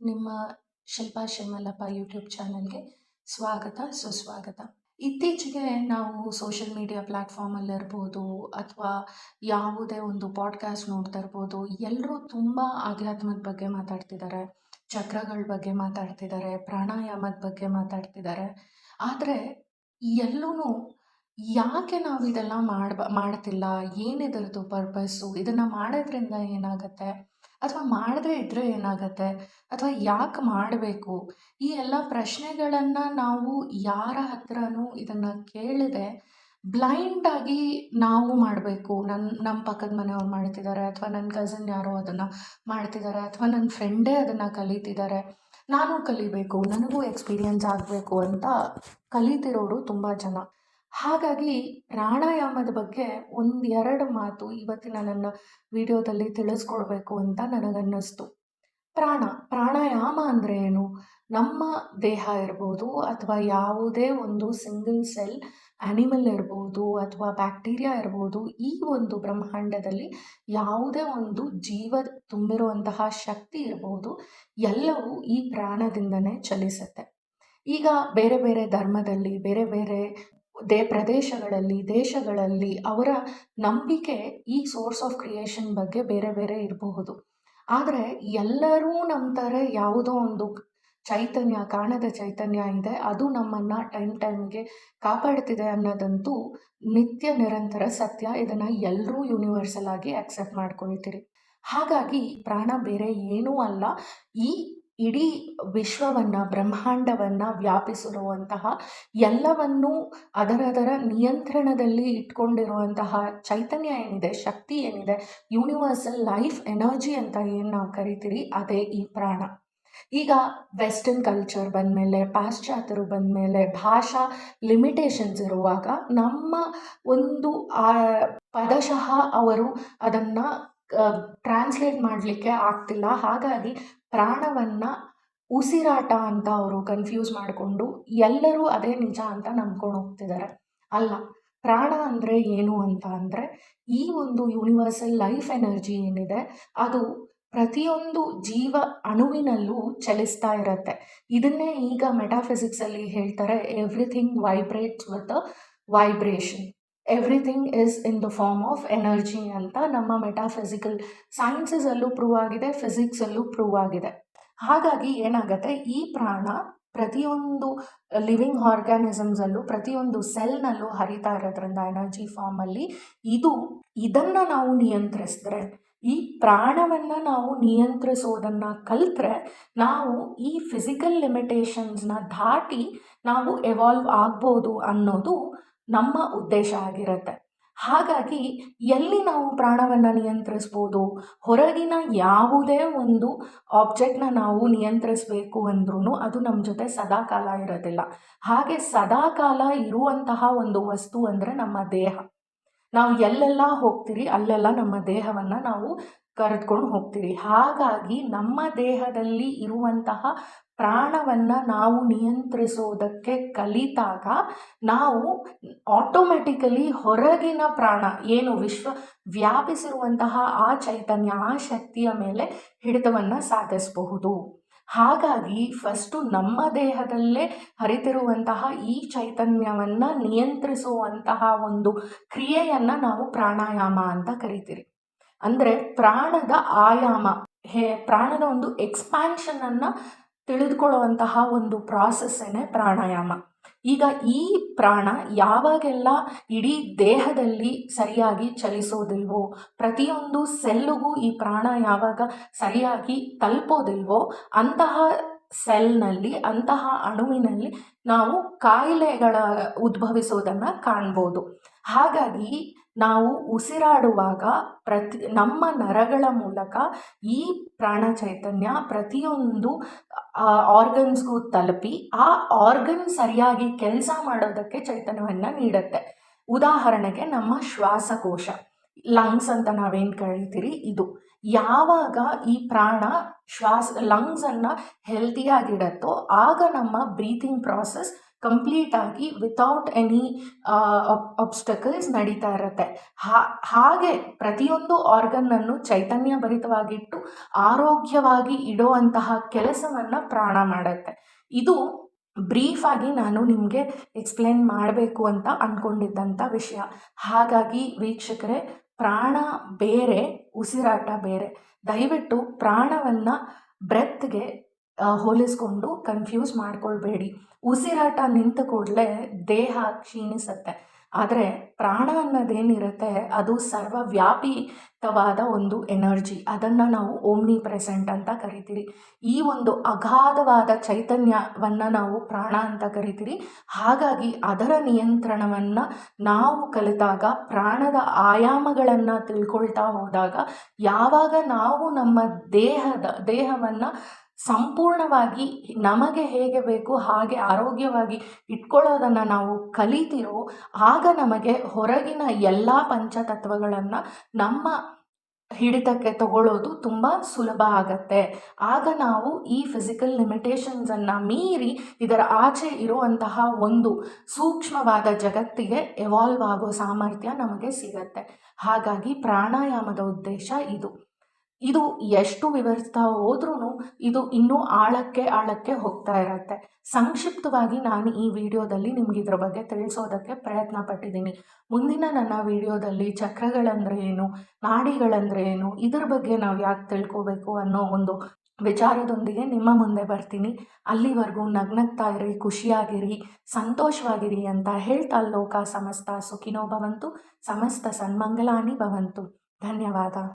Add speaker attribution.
Speaker 1: ನಿಮ್ಮ ಶಿಲ್ಪಾ ಶಿವಮಲ್ಲಪ್ಪ ಯೂಟ್ಯೂಬ್ ಚಾನಲ್ಗೆ ಸ್ವಾಗತ, ಸುಸ್ವಾಗತ. ಇತ್ತೀಚೆಗೆ ನಾವು ಸೋಷಿಯಲ್ ಮೀಡಿಯಾ ಪ್ಲ್ಯಾಟ್ಫಾರ್ಮಲ್ಲಿರ್ಬೋದು ಅಥವಾ ಯಾವುದೇ ಒಂದು ಪಾಡ್ಕಾಸ್ಟ್ ನೋಡ್ತಾ ಇರ್ಬೋದು ಎಲ್ಲರೂ ತುಂಬ ಆಧ್ಯಾತ್ಮದ ಬಗ್ಗೆ ಮಾತಾಡ್ತಿದ್ದಾರೆ, ಚಕ್ರಗಳ ಬಗ್ಗೆ ಮಾತಾಡ್ತಿದ್ದಾರೆ, ಪ್ರಾಣಾಯಾಮದ ಬಗ್ಗೆ ಮಾತಾಡ್ತಿದ್ದಾರೆ. ಆದರೆ ಎಲ್ಲೂ ಯಾಕೆ ನಾವು ಇದೆಲ್ಲ ಮಾಡ್ಬ, ಮಾಡ್ತಿಲ್ಲ? ಏನಿದ್ರದ್ದು ಪರ್ಪಸ್ಸು ಇದನ್ನು ಮಾಡೋದ್ರಿಂದ ಏನಾಗುತ್ತೆ? ಅಥವಾ ಮಾಡದೇ ಇದ್ದರೆ ಏನಾಗುತ್ತೆ? ಅಥವಾ ಯಾಕೆ ಮಾಡಬೇಕು? ಈ ಎಲ್ಲ ಪ್ರಶ್ನೆಗಳನ್ನು ನಾವು ಯಾರ ಹತ್ರನೂ ಇದನ್ನು ಕೇಳದೆ ಬ್ಲೈಂಡಾಗಿ ನಾವು ಮಾಡಬೇಕು. ನನ್ನ ನಮ್ಮ ಪಕ್ಕದ ಮನೆಯವ್ರು ಮಾಡ್ತಿದ್ದಾರೆ ಅಥವಾ ನನ್ನ ಕಸಿನ್ ಯಾರೋ ಅದನ್ನು ಮಾಡ್ತಿದ್ದಾರೆ ಅಥವಾ ನನ್ನ ಫ್ರೆಂಡೇ ಅದನ್ನು ಕಲಿತಿದ್ದಾರೆ ನಾನು ಕಲಿಬೇಕು, ನನಗೂ ಎಕ್ಸ್ಪೀರಿಯನ್ಸ್ ಆಗಬೇಕು ಅಂತ ಕಲಿತಿರೋರು ತುಂಬ ಜನ. ಹಾಗಾಗಿ ಪ್ರಾಣಾಯಾಮದ ಬಗ್ಗೆ ಒಂದು ಎರಡು ಮಾತು ಇವತ್ತಿನ ನನ್ನ ವಿಡಿಯೋದಲ್ಲಿ ತಿಳಿಸ್ಕೊಡ್ಬೇಕು ಅಂತ ನನಗನ್ನಿಸ್ತು. ಪ್ರಾಣ, ಪ್ರಾಣಾಯಾಮ ಅಂದರೆ ಏನು? ನಮ್ಮ ದೇಹ ಇರ್ಬೋದು ಅಥವಾ ಯಾವುದೇ ಒಂದು ಸಿಂಗಲ್ ಸೆಲ್ ಆ್ಯನಿಮಲ್ ಇರ್ಬೋದು ಅಥವಾ ಬ್ಯಾಕ್ಟೀರಿಯಾ ಇರ್ಬೋದು, ಈ ಒಂದು ಬ್ರಹ್ಮಾಂಡದಲ್ಲಿ ಯಾವುದೇ ಒಂದು ಜೀವ ತುಂಬಿರುವಂತಹ ಶಕ್ತಿ ಇರ್ಬೋದು, ಎಲ್ಲವೂ ಈ ಪ್ರಾಣದಿಂದನೇ ಚಲಿಸುತ್ತೆ. ಈಗ ಬೇರೆ ಬೇರೆ ಧರ್ಮದಲ್ಲಿ, ಬೇರೆ ಬೇರೆ ದೇ ಪ್ರದೇಶಗಳಲ್ಲಿ, ದೇಶಗಳಲ್ಲಿ ಅವರ ನಂಬಿಕೆ ಈ ಸೋರ್ಸ್ ಆಫ್ ಕ್ರಿಯೇಷನ್ ಬಗ್ಗೆ ಬೇರೆ ಬೇರೆ ಇರಬಹುದು. ಆದರೆ ಎಲ್ಲರೂ ನಂಬ್ತಾರೆ ಯಾವುದೋ ಒಂದು ಚೈತನ್ಯ, ಕಾಣದ ಚೈತನ್ಯ ಇದೆ. ಅದು ನಮ್ಮನ್ನು ಟೈಮ್ ಟೈಮ್ಗೆ ಕಾಪಾಡ್ತಿದೆ ಅನ್ನೋದಂತೂ ನಿತ್ಯ ನಿರಂತರ ಸತ್ಯ. ಇದನ್ನು ಎಲ್ಲರೂ ಯೂನಿವರ್ಸಲ್ ಆಗಿ ಅಕ್ಸೆಪ್ಟ್ ಮಾಡ್ಕೊಳ್ತೀರಿ. ಹಾಗಾಗಿ ಪ್ರಾಣ ಬೇರೆ ಏನೂ ಅಲ್ಲ. ಈ ಇಡೀ ವಿಶ್ವವನ್ನು, ಬ್ರಹ್ಮಾಂಡವನ್ನು ವ್ಯಾಪಿಸಿರುವಂತಹ ಎಲ್ಲವನ್ನೂ ಅದರದರ ನಿಯಂತ್ರಣದಲ್ಲಿ ಇಟ್ಕೊಂಡಿರುವಂತಹ ಚೈತನ್ಯ ಏನಿದೆ, ಶಕ್ತಿ ಏನಿದೆ ಯೂನಿವರ್ಸಲ್ ಲೈಫ್ ಎನರ್ಜಿ ಅಂತ ಏನು ನಾವು ಕರಿತೀರಿ, ಅದೇ ಈ ಪ್ರಾಣ. ಈಗ ವೆಸ್ಟರ್ನ್ ಕಲ್ಚರ್ ಬಂದಮೇಲೆ, ಪಾಶ್ಚಾತ್ಯರು ಬಂದಮೇಲೆ, ಭಾಷಾ ಲಿಮಿಟೇಷನ್ಸ್ ಇರುವಾಗ ನಮ್ಮ ಒಂದು ಪದಶಃ ಅವರು ಅದನ್ನು ಟ್ರಾನ್ಸ್ಲೇಟ್ ಮಾಡಲಿಕ್ಕೆ ಆಗ್ತಿಲ್ಲ. ಹಾಗಾಗಿ ಪ್ರಾಣವನ್ನು ಉಸಿರಾಟ ಅಂತ ಅವರು ಕನ್ಫ್ಯೂಸ್ ಮಾಡಿಕೊಂಡು ಎಲ್ಲರೂ ಅದೇ ನಿಜ ಅಂತ ನಂಬ್ಕೊಂಡು ಹೋಗ್ತಿದ್ದಾರೆ ಅಲ್ಲ, ಪ್ರಾಣ ಅಂದರೆ ಏನು ಅಂತ ಅಂದರೆ ಈ ಒಂದು ಯೂನಿವರ್ಸಲ್ ಲೈಫ್ ಎನರ್ಜಿ ಏನಿದೆ, ಅದು ಪ್ರತಿಯೊಂದು ಜೀವ ಅಣುವಿನಲ್ಲೂ ಚಲಿಸ್ತಾ ಇರುತ್ತೆ. ಇದನ್ನೇ ಈಗ ಮೆಟಾಫಿಸಿಕ್ಸಲ್ಲಿ ಹೇಳ್ತಾರೆ everything vibrates with vibration everything is in the form of energy ಅಂತ ನಮ್ಮ ಮೆಟಾಫಿಸಿಕಲ್ ಸೈನ್ಸಸಲ್ಲೂ ಪ್ರೂವ್ ಆಗಿದೆ ಫಿಸಿಕ್ಸಲ್ಲೂ ಪ್ರೂವ್ ಆಗಿದೆ. ಹಾಗಾಗಿ ಏನಾಗುತ್ತೆ? ಈ ಪ್ರಾಣ ಪ್ರತಿಯೊಂದು ಲಿವಿಂಗ್ ಆರ್ಗ್ಯಾನಿಸಮ್ಸಲ್ಲೂ ಪ್ರತಿಯೊಂದು ಸೆಲ್ನಲ್ಲೂ ಹರಿತಾ ಇರೋದ್ರಿಂದ ಎನರ್ಜಿ ಫಾರ್ಮಲ್ಲಿ ಇದು ಇದನ್ನು ನಾವು ನಿಯಂತ್ರಿಸಿದ್ರೆ, ಈ ಪ್ರಾಣವನ್ನು ನಾವು ನಿಯಂತ್ರಿಸೋದನ್ನು ಕಲಿತ್ರೆ, ನಾವು ಈ ಫಿಸಿಕಲ್ ಲಿಮಿಟೇಷನ್ಸ್ನ ದಾಟಿ ನಾವು ಎವಾಲ್ವ್ ಆಗ್ಬೋದು ಅನ್ನೋದು ನಮ್ಮ ಉದ್ದೇಶ ಆಗಿರುತ್ತೆ. ಹಾಗಾಗಿ ಎಲ್ಲಿ ನಾವು ಪ್ರಾಣವನ್ನು ನಿಯಂತ್ರಿಸ್ಬೋದು, ಹೊರಗಿನ ಯಾವುದೇ ಒಂದು ಆಬ್ಜೆಕ್ಟ್ನ ನಾವು ನಿಯಂತ್ರಿಸಬೇಕು ಅಂದ್ರೂ ಅದು ನಮ್ಮ ಜೊತೆ ಸದಾಕಾಲ ಇರೋದಿಲ್ಲ. ಹಾಗೆ ಸದಾಕಾಲ ಇರುವಂತಹ ಒಂದು ವಸ್ತು ಅಂದರೆ ನಮ್ಮ ದೇಹ. ನಾವು ಎಲ್ಲೆಲ್ಲ ಹೋಗ್ತೀರಿ ಅಲ್ಲೆಲ್ಲ ನಮ್ಮ ದೇಹವನ್ನು ನಾವು ಕರೆದುಕೊಂಡು ಹೋಗ್ತೀವಿ ಹಾಗಾಗಿ ನಮ್ಮ ದೇಹದಲ್ಲಿ ಇರುವಂತಹ ಪ್ರಾಣವನ್ನು ನಾವು ನಿಯಂತ್ರಿಸೋದಕ್ಕೆ ಕಲಿತಾಗ ನಾವು ಆಟೋಮೆಟಿಕಲಿ ಹೊರಗಿನ ಪ್ರಾಣ, ಏನು ವಿಶ್ವ, ವ್ಯಾಪಿಸಿರುವಂತಹ ಆ ಚೈತನ್ಯ, ಆ ಶಕ್ತಿಯ ಮೇಲೆ ಹಿಡಿತವನ್ನು ಸಾಧಿಸಬಹುದು. ಹಾಗಾಗಿ ಫಸ್ಟು ನಮ್ಮ ದೇಹದಲ್ಲೇ ಹರಿತಿರುವಂತಹ ಈ ಚೈತನ್ಯವನ್ನು ನಿಯಂತ್ರಿಸುವಂತಹ ಒಂದು ಕ್ರಿಯೆಯನ್ನು ನಾವು ಪ್ರಾಣಾಯಾಮ ಅಂತ ಕರಿತೀರಿ. ಅಂದರೆ ಪ್ರಾಣದ ಆಯಾಮ. ಹೇ, ಪ್ರಾಣದ ಒಂದು ಎಕ್ಸ್ಪ್ಯಾನ್ಷನನ್ನು ತಿಳಿದುಕೊಳ್ಳುವಂತಹ ಒಂದು ಪ್ರಾಸೆಸ್ಸೇ ಪ್ರಾಣಾಯಾಮ. ಈಗ ಈ ಪ್ರಾಣ ಯಾವಾಗೆಲ್ಲ ಇಡೀ ದೇಹದಲ್ಲಿ ಸರಿಯಾಗಿ ಚಲಿಸೋದಿಲ್ವೋ, ಪ್ರತಿಯೊಂದು ಸೆಲ್ಲುಗೂ ಈ ಪ್ರಾಣ ಯಾವಾಗ ಸರಿಯಾಗಿ ತಲುಪೋದಿಲ್ವೋ, ಅಂತಹ ಸೆಲ್ನಲ್ಲಿ ಅಂತಹ ಅಣುವಿನಲ್ಲಿ ನಾವು ಕಾಯಿಲೆಗಳ ಉದ್ಭವಿಸೋದನ್ನು ಕಾಣ್ಬೋದು. ಹಾಗಾಗಿ ನಾವು ಉಸಿರಾಡುವಾಗ ಪ್ರತಿ, ನಮ್ಮ ನರಗಳ ಮೂಲಕ ಈ ಪ್ರಾಣ ಚೈತನ್ಯ ಪ್ರತಿಯೊಂದು ಆರ್ಗನ್ಸ್ಗೂ ತಲುಪಿ ಆ ಆರ್ಗನ್ ಸರಿಯಾಗಿ ಕೆಲಸ ಮಾಡೋದಕ್ಕೆ ಚೈತನ್ಯವನ್ನು ನೀಡುತ್ತೆ. ಉದಾಹರಣೆಗೆ ನಮ್ಮ ಶ್ವಾಸಕೋಶ ಲಂಗ್ಸ್ ಅಂತ ನಾವೇನು ಕರಿತೀರಿ? ಇದು. ಯಾವಾಗ ಈ ಪ್ರಾಣ ಶ್ವಾಸ ಲಂಗ್ಸನ್ನು ಹೆಲ್ತಿಯಾಗಿಡತ್ತೋ ಆಗ ನಮ್ಮ ಬ್ರೀತಿಂಗ್ ಪ್ರಾಸೆಸ್ ಕಂಪ್ಲೀಟಾಗಿ ವಿತೌಟ್ ಎನಿ ಅಬ್ಸ್ಟಕಲ್ಸ್ ನಡೀತಾ ಇರುತ್ತೆ. ಹಾಗೆ ಪ್ರತಿಯೊಂದು ಆರ್ಗನ್ನನ್ನು ಚೈತನ್ಯ ಭರಿತವಾಗಿಟ್ಟು ಆರೋಗ್ಯವಾಗಿ ಇಡುವಂತಹ ಕೆಲಸವನ್ನು ಪ್ರಾಣ ಮಾಡುತ್ತೆ. ಇದು ಬ್ರೀಫ್ ಆಗಿ ನಾನು ನಿಮಗೆ ಎಕ್ಸ್ಪ್ಲೇನ್ ಮಾಡಬೇಕು ಅಂತ ಅಂದ್ಕೊಂಡಿದ್ದಂಥ ವಿಷಯ. ಹಾಗಾಗಿ ವೀಕ್ಷಕರೇ, ಪ್ರಾಣ ಬೇರೆ, ಉಸಿರಾಟ ಬೇರೆ. ದಯವಿಟ್ಟು ಪ್ರಾಣವನ್ನು ಬ್ರೆತ್ಗೆ ಹೋಲಿಸ್ಕೊಂಡು ಕನ್ಫ್ಯೂಸ್ ಮಾಡ್ಕೊಳ್ಬೇಡಿ. ಉಸಿರಾಟ ನಿಂತ ಕೂಡಲೇ ದೇಹ ಕ್ಷೀಣಿಸುತ್ತೆ. ಆದರೆ ಪ್ರಾಣ ಅನ್ನೋದೇನಿರುತ್ತೆ, ಅದು ಸರ್ವವ್ಯಾಪಿತವಾದ ಒಂದು ಎನರ್ಜಿ. ಅದನ್ನು ನಾವು ಓಮ್ನಿ ಪ್ರೆಸೆಂಟ್ ಅಂತ ಕರಿತೀರಿ. ಈ ಒಂದು ಅಗಾಧವಾದ ಚೈತನ್ಯವನ್ನು ನಾವು ಪ್ರಾಣ ಅಂತ ಕರಿತೀರಿ. ಹಾಗಾಗಿ ಅದರ ನಿಯಂತ್ರಣವನ್ನು ನಾವು ಕಲಿತಾಗ, ಪ್ರಾಣದ ಆಯಾಮಗಳನ್ನು ತಿಳ್ಕೊಳ್ತಾ ಹೋದಾಗ, ಯಾವಾಗ ನಾವು ನಮ್ಮ ದೇಹದ, ದೇಹವನ್ನು ಸಂಪೂರ್ಣವಾಗಿ ನಮಗೆ ಹೇಗೆ ಬೇಕು, ಹಾಗೆ ಆರೋಗ್ಯವಾಗಿ ಇಟ್ಕೊಳ್ಳೋದನ್ನು ನಾವು ಕಲಿತಿರೋ ಆಗ ನಮಗೆ ಹೊರಗಿನ ಎಲ್ಲ ಪಂಚತತ್ವಗಳನ್ನು ನಮ್ಮ ಹಿಡಿತಕ್ಕೆ ತಗೊಳ್ಳೋದು ತುಂಬ ಸುಲಭ ಆಗತ್ತೆ. ಆಗ ನಾವು ಈ ಫಿಸಿಕಲ್ ಲಿಮಿಟೇಷನ್ಸನ್ನು ಮೀರಿ ಇದರ ಆಚೆ ಇರುವಂತಹ ಒಂದು ಸೂಕ್ಷ್ಮವಾದ ಜಗತ್ತಿಗೆ ಎವಾಲ್ವ್ ಆಗೋ ಸಾಮರ್ಥ್ಯ ನಮಗೆ ಸಿಗತ್ತೆ. ಹಾಗಾಗಿ ಪ್ರಾಣಾಯಾಮದ ಉದ್ದೇಶ ಇದು. ಇದು ಎಷ್ಟು ವಿವರಿಸ್ತಾ ಹೋದ್ರೂ ಇದು ಇನ್ನೂ ಆಳಕ್ಕೆ ಆಳಕ್ಕೆ ಹೋಗ್ತಾ ಇರತ್ತೆ. ಸಂಕ್ಷಿಪ್ತವಾಗಿ ನಾನು ಈ ವಿಡಿಯೋದಲ್ಲಿ ನಿಮ್ಗೆ ಇದ್ರ ಬಗ್ಗೆ ತಿಳಿಸೋದಕ್ಕೆ ಪ್ರಯತ್ನ ಪಟ್ಟಿದ್ದೀನಿ. ಮುಂದಿನ ನನ್ನ ವಿಡಿಯೋದಲ್ಲಿ ಚಕ್ರಗಳಂದ್ರೆ ಏನು, ನಾಡಿಗಳಂದ್ರೆ ಏನು, ಇದ್ರ ಬಗ್ಗೆ ನಾವು ಯಾಕೆ ತಿಳ್ಕೋಬೇಕು ಅನ್ನೋ ಒಂದು ವಿಚಾರದೊಂದಿಗೆ ನಿಮ್ಮ ಮುಂದೆ ಬರ್ತೀನಿ. ಅಲ್ಲಿವರೆಗೂ ನಗ್ನಗ್ತಾ ಇರಿ, ಖುಷಿಯಾಗಿರಿ, ಸಂತೋಷವಾಗಿರಿ ಅಂತ ಹೇಳ್ತಾ ಲೋಕ ಸಮಸ್ತ ಸುಖಿನೋ ಭವಂತು, ಸಮಸ್ತ ಸನ್ಮಂಗಲಾನಿ ಭವಂತು. ಧನ್ಯವಾದ.